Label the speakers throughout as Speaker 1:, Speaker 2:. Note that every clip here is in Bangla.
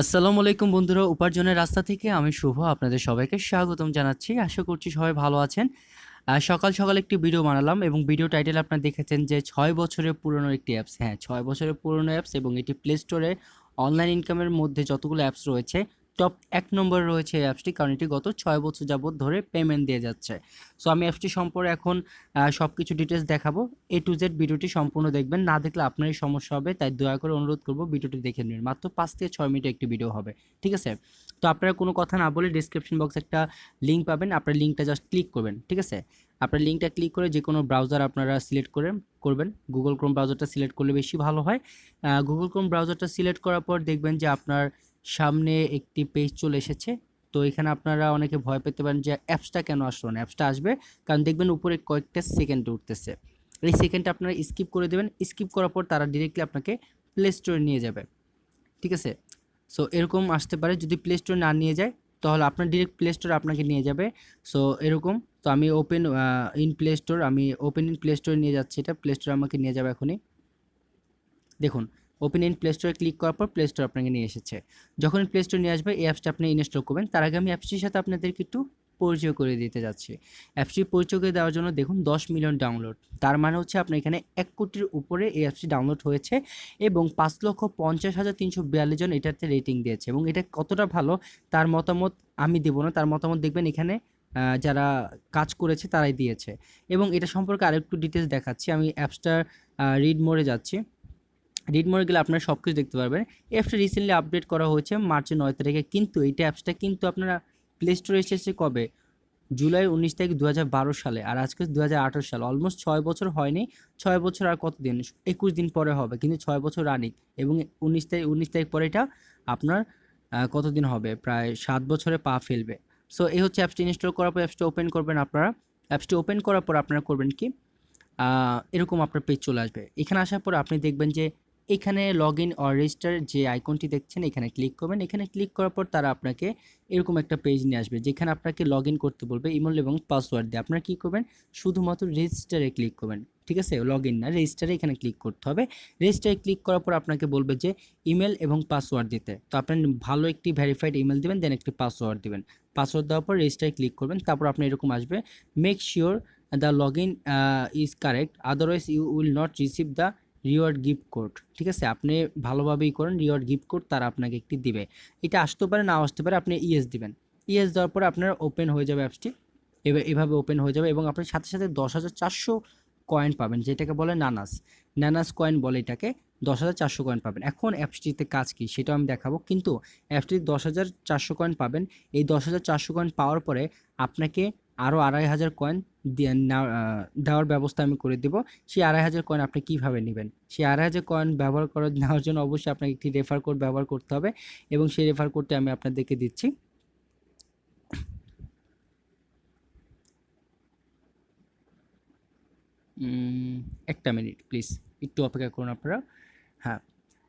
Speaker 1: আসসালামু আলাইকুম বন্ধুরা, উপার্জনের রাস্তা থেকে আমি শুভ আপনাদের সবাইকে স্বাগতম জানাচ্ছি। আশা করছি সবাই ভালো আছেন। সকাল সকাল একটি ভিডিও বানালাম এবং ভিডিও টাইটেল আপনারা দেখেছেন যে ছয় বছরের পুরনো একটি অ্যাপস। হ্যাঁ ছয় বছরের পুরনো অ্যাপস এবং এটি প্লে স্টোরে অনলাইন ইনকামের মধ্যে যতগুলো অ্যাপস রয়েছে টপ এক নম্বরে রয়েছে এই অ্যাপসটি, কারণ এটি গত ছয় বছর যাবত ধরে পেমেন্ট দিয়ে যাচ্ছে। সো আমি অ্যাপসটি সম্পর্কে এখন সব কিছু ডিটেলস দেখাবো। এ টু জেড ভিডিওটি সম্পূর্ণ দেখবেন, না দেখলে আপনারই সমস্যা হবে, তাই দয়া করে অনুরোধ করব ভিডিওটি দেখে নিন। মাত্র পাঁচ থেকে ছয় মিনিটের একটি ভিডিও হবে, ঠিক আছে? তো আপনারা কোনো কথা না বলে ডিসক্রিপশন বক্সে একটা লিঙ্ক পাবেন, আপনার লিঙ্কটা জাস্ট ক্লিক করবেন, ঠিক আছে? আপনার লিঙ্কটা ক্লিক করে যে কোনো ব্রাউজার আপনারা সিলেক্ট করে, করবেন। গুগল ক্রোম ব্রাউজারটা সিলেক্ট করলে বেশি ভালো হয়। গুগল ক্রোম ব্রাউজারটা সিলেক্ট করার পর দেখবেন যে আপনার সামনে একটি পেজ চলে এসেছে। তো এখানে আপনারা অনেকে ভয় পেতে পারেন যে অ্যাপসটা কেন আসলো না? অ্যাপসটা আসবে কারণ দেখবেন উপরে কয়েকটা সেকেন্ড উঠতেছে। এই সেকেন্ডটা আপনারা স্কিপ করে দেবেন। স্কিপ করার পর তারা ডিরেক্টলি আপনাকে প্লে স্টোরে নিয়ে যাবে। ঠিক আছে? সো এরকম আসতে পারে। যদি প্লে স্টোরে না নিয়ে যায়, তাহলে আপনার ডিরেক্ট প্লে স্টোরে আপনাকে নিয়ে যাবে। সো এরকম। তো আমি ওপেন ইন প্লে স্টোর আমি ওপেন ইন প্লে স্টোরে নিয়ে যাচ্ছি এটা। প্লে স্টোরে আমাকে নিয়ে যাবে এখনই। দেখুন ওপেন ইন প্লে স্টোরে ক্লিক করার পর প্লে স্টোর আপনাকে নিয়ে এসেছে। যখন প্লে স্টোর নিয়ে আসবে, এই অ্যাপসটা আপনি ইনস্টল করবেন। তার আগে আমি অ্যাপসটির সাথে আপনাদেরকে একটু পরিচয় করে দিতে যাচ্ছি। অ্যাপসটি পরিচয় করে দেওয়ার জন্য দেখুন, দশ মিলিয়ন ডাউনলোড তার মানে হচ্ছে আপনার এখানে এক কোটির উপরে এই অ্যাপসটি ডাউনলোড হয়েছে এবং পাঁচ লক্ষ পঞ্চাশ হাজার তিনশো বিয়াল্লিশ জন এটাতে রেটিং দিয়েছে এবং এটা কতটা ভালো, তার মতামত আমি দেবো না। তার মতামত দেখবেন এখানে যারা কাজ করেছে তারাই দিয়েছে। এবং এটা সম্পর্কে আরেকটু ডিটেলস দেখাচ্ছি। আমি অ্যাপসটার রিড মোড়ে যাচ্ছি। রিড মোড়ে গেলে আপনারা সব কিছু দেখতে পারবেন। অ্যাপসটা রিসেন্টলি আপডেট করা হয়েছে, মার্চের নয় তারিখে। কিন্তু এইটা অ্যাপসটা কিন্তু আপনারা প্লে স্টোরে এসেছে কবে? জুলাই উনিশ তারিখ দু হাজার বারো সালে। আর আজকে দু সাল। অলমোস্ট ছয় বছর হয়নি। ছয় বছর আর কত দিন একুশ দিন পরে হবে, কিন্তু ছয় বছর রানিং এবং উনিশ তারিখ উনিশ তারিখ পরে এটা আপনার কতদিন হবে? প্রায় সাত বছরে পা ফেলবে। সো এই হচ্ছে অ্যাপসটি ইনস্টল করার পর অ্যাপসটি ওপেন করবেন আপনারা। অ্যাপসটি ওপেন করার পর আপনারা করবেন কি? এরকম আপনার পেজ চলে আসবে। এখানে আসার পর আপনি দেখবেন যে এখানে লগ ইন অর রেজিস্টার যে আইকনটি দেখছেন, এখানে ক্লিক করবেন। এখানে ক্লিক করার পর তারা আপনাকে এরকম একটা পেজ নিয়ে আসবে, যেখানে আপনাকে লগ করতে বলবে ইমেল এবং পাসওয়ার্ড দিয়ে। আপনারা কী করবেন? শুধুমাত্র রেজিস্টারে ক্লিক করবেন, ঠিক আছে? লগ ইন না রেজিস্টারে এখানে ক্লিক করতে হবে। রেজিস্টারে ক্লিক করার পর আপনাকে বলবে যে ইমেল এবং পাসওয়ার্ড দিতে। তো আপনার ভালো একটি ভেরিফাইড ইমেল দেবেন দেন একটি পাসওয়ার্ড দেবেন। পাসওয়ার্ড দেওয়ার পর রেজিস্টারে ক্লিক করবেন, তারপর আপনি এরকম আসবে make sure the log in is correct otherwise you will not receive the reward gift code ঠিক আছে? আপনি ভালোভাবেই করেন রিওয়ার্ড গিফট কোড তারা আপনাকে একটি দিবে। এটা আসতে পারে, নাও আসতে পারে, আপনি ইএস দিবেন। ইএস দেওয়ার পরে আপনার ওপেন হয়ে যাবে অ্যাপসটি এভাবে ওপেন হয়ে যাবে এবং আপনার সাথে সাথে দশ হাজার চারশো কয়েন পাবেন, যেটাকে বলে নানাস নানাস কয়েন বলে এটাকে, দশ হাজার চারশো কয়েন পাবেন। এখন অ্যাপসটিতে কাজ কী, সেটাও আমি দেখাবো। কিন্তু অ্যাপসটি দশ হাজার চারশো কয়েন পাবেন। এই দশ হাজার চারশো কয়েন পাওয়ার পরে আপনাকে আরও আড়াই হাজার কয়েন দেওয়ার ব্যবস্থা আমি করে দেবো। সেই আড়াই হাজার কয়েন আপনি কীভাবে নেবেন? সেই আড়াই হাজার কয়েন ব্যবহার করার নেওয়ার জন্য অবশ্যই আপনাকে একটি রেফার কোড ব্যবহার করতে হবে এবং সেই রেফার কোডটি আমি আপনাদেরকে দিচ্ছি। একটা মিনিট প্লিজ একটু অপেক্ষা করুন আপনারা। হ্যাঁ।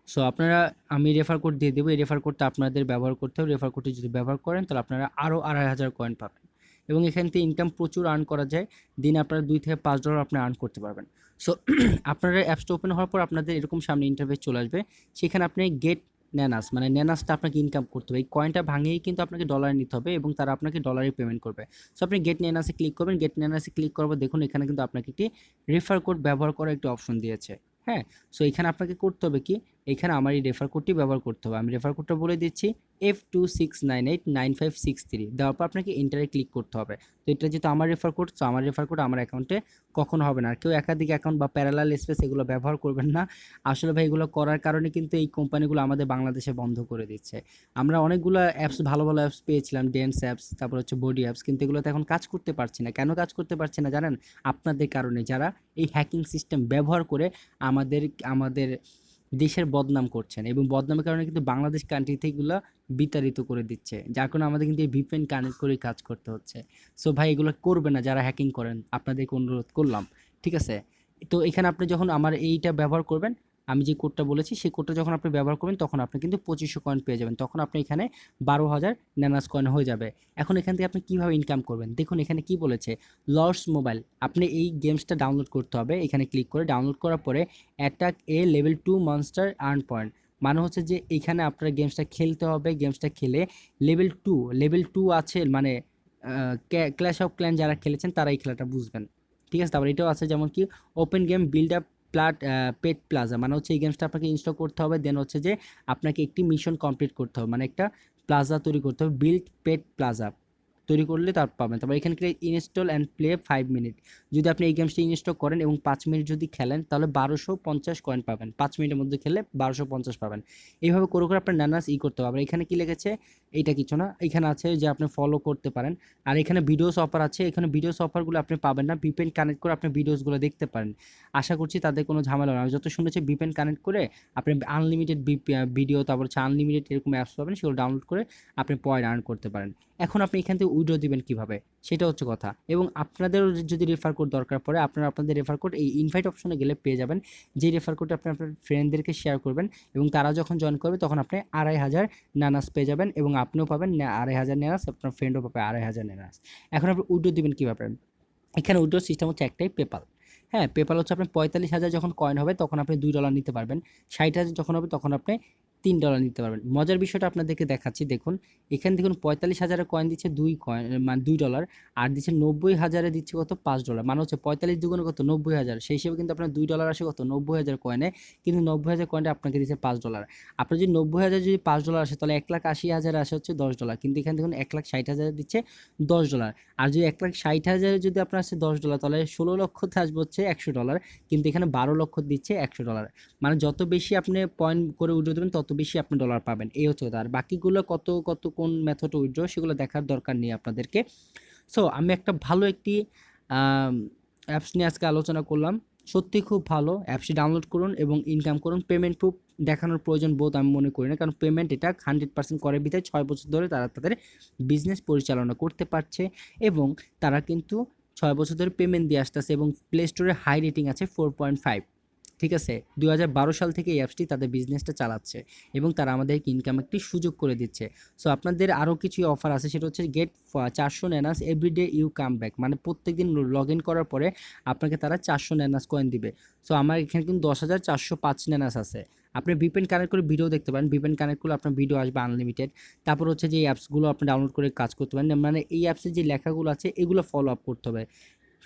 Speaker 1: সো আপনারা, আমি রেফার কোড দিয়ে দেবো। এই রেফার কোডটা আপনাদের ব্যবহার করতে হবে। রেফার কোডটি যদি ব্যবহার করেন, তাহলে আপনারা আরও আড়াই হাজার কয়েন পাবেন। এবং এখান থেকে ইনকাম প্রচুর আর্ন করা যায়। দিনে আপনারা দুই থেকে পাঁচ ডলার আপনি আর্ন করতে পারবেন। সো আপনারা অ্যাপসটা ওপেন হওয়ার পর আপনাদের এরকম সামনে ইন্টারভেস চলে আসবে। সেখানে আপনি গেট ন্যানাস মানে ন্যানাসটা আপনাকে ইনকাম করতে হবে। এই কয়েনটা ভাঙিয়েই কিন্তু আপনাকে ডলারে নিতে হবে এবং তারা আপনাকে ডলারে পেমেন্ট করবে। সো আপনি গেট ন্যানাসে ক্লিক করবেন। গেট ন্যানাসে ক্লিক করব দেখুন এখানে কিন্তু আপনাকে একটি রেফার কোড ব্যবহার করার একটি অপশন দিয়েছে। হ্যাঁ? সো এখানে আপনাকে করতে হবে কি? এখানে আমার এই রেফার কোডটি ব্যবহার করতে হবে। আমি রেফার কোডটা বলে দিচ্ছি F two six nine eight nine five six three দেওয়ার পর আপনাকে ইন্টারে ক্লিক করতে হবে। তো এটা যেহেতু আমার রেফার কোড তো আমার রেফার কোড আমার অ্যাকাউন্টে কখনো হবে না। আর কেউ একাধিক অ্যাকাউন্ট বা প্যারালাল স্পেস এগুলো ব্যবহার করবেন না। আসলে ভাই, এগুলো করার কারণে কিন্তু এই কোম্পানিগুলো আমাদের বাংলাদেশে বন্ধ করে দিচ্ছে। আমরা অনেকগুলো অ্যাপস ভালো ভালো অ্যাপস পেয়েছিলাম ডেন্স অ্যাপস তারপর হচ্ছে বডি অ্যাপস কিন্তু এগুলোতে এখন কাজ করতে পারছি না। কেন কাজ করতে পারছি না জানেন? আপনাদের কারণে যারা এই হ্যাকিং সিস্টেম ব্যবহার করে আমাদের আমাদের দেশের বদনাম করছেন এবং বদনামের কারণে কিন্তু বাংলাদেশ কান্ট্রি থেকেগুলো বিতাড়িত করে দিচ্ছে। যার কারণে আমাদের কিন্তু এই ভিপিএন কানেক্ট করে কাজ করতে হচ্ছে। সো ভাই, এগুলো করবে না যারা হ্যাকিং করেন। আপনাদেরকে অনুরোধ করলাম। ঠিক আছে? তো এখানে আপনি যখন আমার এইটা ব্যবহার করবেন আমি যে কোডটা বলেছি, সেই কোডটা যখন আপনি ব্যবহার করবেন, তখন আপনি কিন্তু পঁচিশশো কয়েন পেয়ে যাবেন। তখন আপনি এখানে বারো হাজার ন্যানাস কয়েন হয়ে যাবে। এখন এখান থেকে আপনি কীভাবে ইনকাম করবেন? দেখুন, এখানে কি বলেছে? লর্ডস মোবাইল আপনি এই গেমসটা ডাউনলোড করতে হবে। এখানে ক্লিক করে ডাউনলোড করার পরে attack a level two monster earn point মানে হচ্ছে যে এইখানে আপনার গেমসটা খেলতে হবে গেমসটা খেলে লেভেল টু লেভেল টু আছে মানে ক্ল্যাশ অফ ক্ল্যান যারা খেলেছেন, তারা এই খেলাটা বুঝবেন। ঠিক আছে? তারপর এটাও আছে যেমন কি open game build up plot pet plaza মানে হচ্ছে এই গেমসটা আপনাকে ইনস্টল করতে হবে। দেন হচ্ছে যে আপনাকে একটি মিশন কমপ্লিট করতে হবে। মানে একটা প্লাজা তৈরি করতে হবে বিল্ড পেট প্লাজা তৈরি করলে তার পাবেন। তারপর এখানে install and play five minute যদি আপনি এই গেমসটি ইনস্টল করেন এবং পাঁচ মিনিট যদি খেলেন, তাহলে বারোশো পঞ্চাশ কয়েন পাবেন। পাঁচ মিনিটের মধ্যে খেলে বারোশো পঞ্চাশ পাবেন। এইভাবে করে করে আপনার নানাস ই করতে পারবেন এখানে কী লেগেছে? এইটা কিছু না। এখানে আছে যে আপনি ফলো করতে পারেন। আর এখানে ভিডিওস অফার আছে। এখানে ভিডিওস অফারগুলো আপনি পাবেন না। ভিপেন কানেক্ট করে আপনি ভিডিওসগুলো দেখতে পারেন। আশা করছি তাদের কোনো ঝামেলা না আমি যত শুনেছি ভিপেন কানেক্ট করে আপনি আনলিমিটেড ভিডিও তারপর হচ্ছে আনলিমিটেড এরকম অ্যাপস পাবেন, সেগুলো ডাউনলোড করে আপনি পয়েন্ট আর্ন করতে পারেন। এখন আপনি এখান থেকে উইড্রো দিবেন কীভাবে? সেটা হচ্ছে কথা। এবং আপনাদেরও যদি রেফার কোড দরকার পড়ে, আপনারা আপনাদের রেফার কোড এই ইনভাইট অপশনে গেলে পেয়ে যাবেন। যে রেফার কোডটা আপনি আপনার ফ্রেন্ডদেরকে শেয়ার করবেন এবং তারা যখন জয়েন করবে, তখন আপনি আড়াই হাজার নানাস পেয়ে যাবেন এবং আপনিও পাবেন আড়াই হাজার নানাস আপনার ফ্রেন্ডও পাবে আড়াই হাজার নানাস এখন আপনি উইড্রো দিবেন কীভাবে? এখানে উইড্রো সিস্টেম হচ্ছে একটাই পেপাল হ্যাঁ পেপাল হচ্ছে আপনার পঁয়তাল্লিশ হাজার যখন কয়েন হবে, তখন আপনি দুই ডলার নিতে পারবেন। ষাট হাজার যখন হবে, তখন আপনি তিন ডলার নিতে পারবেন। মজার বিষয়টা আপনাদেরকে দেখাচ্ছি, দেখুন। এখানে দেখুন পঁয়তাল্লিশ হাজারের কয়েন দিচ্ছে দুই কয়েন মানে দুই ডলার আর দিচ্ছে নব্বই হাজারে দিচ্ছে কত? পাঁচ ডলার মানে হচ্ছে পঁয়তাল্লিশ দুগুণে কত? নব্বই হাজার। সেই হিসেবে কিন্তু আপনার দুই ডলার আসে কত? নব্বই হাজার কয়েনে কিন্তু নব্বই হাজার কয়েনটা আপনাকে দিচ্ছে পাঁচ ডলার আপনার যদি নব্বই হাজার যদি পাঁচ ডলার আসে, তাহলে এক লাখ আশি হাজার আসে হচ্ছে দশ ডলার কিন্তু এখানে দেখুন এক লাখ ষাট হাজার দিচ্ছে দশ ডলার আর যদি এক লাখ ষাট হাজারে যদি আপনার আসে দশ ডলার তাহলে ষোলো লক্ষতে আসবে হচ্ছে একশো ডলার কিন্তু এখানে বারো লক্ষ দিচ্ছে একশো ডলার মানে যত বেশি আপনি পয়েন্ট করে উইড্রো দেবেন, তত বেশি আপনি ডলার পাবেন। এই হচ্ছে আর বাকিগুলো কত কত, কোন মেথড উইড্রো সেগুলো দেখার দরকার নেই আপনাদেরকে। সো আমি একটা ভালো একটি অ্যাপস নিয়ে আজকে আলোচনা করলাম। সত্যি খুব ভালো। অ্যাপসটি ডাউনলোড করুন এবং ইনকাম করুন। পেমেন্ট প্রুফ দেখানোর প্রয়োজন বোধ আমি মনে করি না। কারণ পেমেন্ট এটা হান্ড্রেড পার্সেন্ট করে বিধায় ছয় বছর ধরে তারা তাদের বিজনেস পরিচালনা করতে পারছে এবং তারা কিন্তু ছয় বছর ধরে পেমেন্ট দিয়ে আসতেছে এবং প্লে স্টোরে হাই রেটিং আছে ফোর পয়েন্ট ফাইভ ঠিক আছে? দু হাজার বারো সাল থেকে এই অ্যাপসটি তাদের বিজনেসটা চালাচ্ছে এবং তারা আমাদেরকে ইনকাম একটি সুযোগ করে দিচ্ছে। সো আপনাদের আরও কিছু অফার আছে, সেটা হচ্ছে গেট চারশো ন্যানাস every day you come back মানে প্রত্যেক দিন লগ ইন করার পরে আপনাকে তারা চারশো ন্যানাস কয়েন দিবে। সো আমার এখানে কিন্তু দশ হাজার চারশো পাঁচ ন্যানাস আছে। আপনি ভিপেন কানেক্ট করে ভিডিও দেখতে পারেন। ভিপেন কানেক্ট করলে আপনার ভিডিও আসবে আনলিমিটেড তারপর হচ্ছে যে অ্যাপসগুলো আপনি ডাউনলোড করে কাজ করতে পারেন। মানে এই অ্যাপসের যে লেখাগুলো আছে, এগুলো ফলো আপ করতে হবে।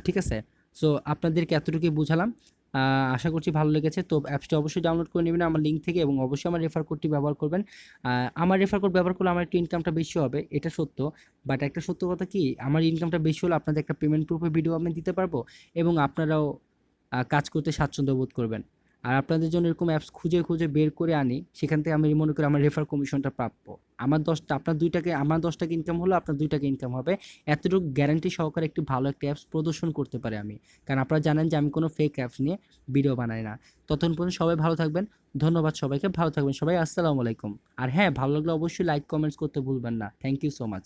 Speaker 1: ঠিক আছে? সো আপনাদেরকে এতটুকুই বুঝালাম। আশা করছি ভালো লেগেছে। তো অ্যাপসটি অবশ্যই ডাউনলোড করে নেবেন আমার লিঙ্ক থেকে এবং অবশ্যই আমার রেফার কোডটি ব্যবহার করবেন। আমার রেফার কোড ব্যবহার করলে আমার একটু ইনকামটা বেশি হবে, এটা সত্য। বাট একটা সত্য কথা কি, আমার ইনকামটা বেশি হলে আপনাদের একটা পেমেন্ট প্রুফে ভিডিও আমি দিতে পারব এবং আপনারাও কাজ করতে স্বাচ্ছন্দ্য বোধ করবেন। আর আপনাদের জন্য এরকম অ্যাপস খুঁজে খুঁজে বের করে আনি, সেখান থেকে আমি মনে করি আমার রেফার কমিশনটা প্রাপ্য। আমার দশটা, আপনার দুই টাকা আমার দশ টাকা ইনকাম হলো, আপনার দুই টাকা ইনকাম হবে। এতটুকু গ্যারান্টি সহকারে একটি ভালো একটি অ্যাপস প্রদর্শন করতে পারে আমি। কারণ আপনারা জানেন যে আমি কোনো ফেক অ্যাপস নিয়ে ভিডিও বানাই না। ততক্ষণ পর্যন্ত সবাই ভালো থাকবেন। ধন্যবাদ সবাইকে, ভালো থাকবেন সবাই। আসসালামু আলাইকুম। আর হ্যাঁ ভালো লাগলে অবশ্যই লাইক কমেন্টস করতে ভুলবেন না। Thank you so much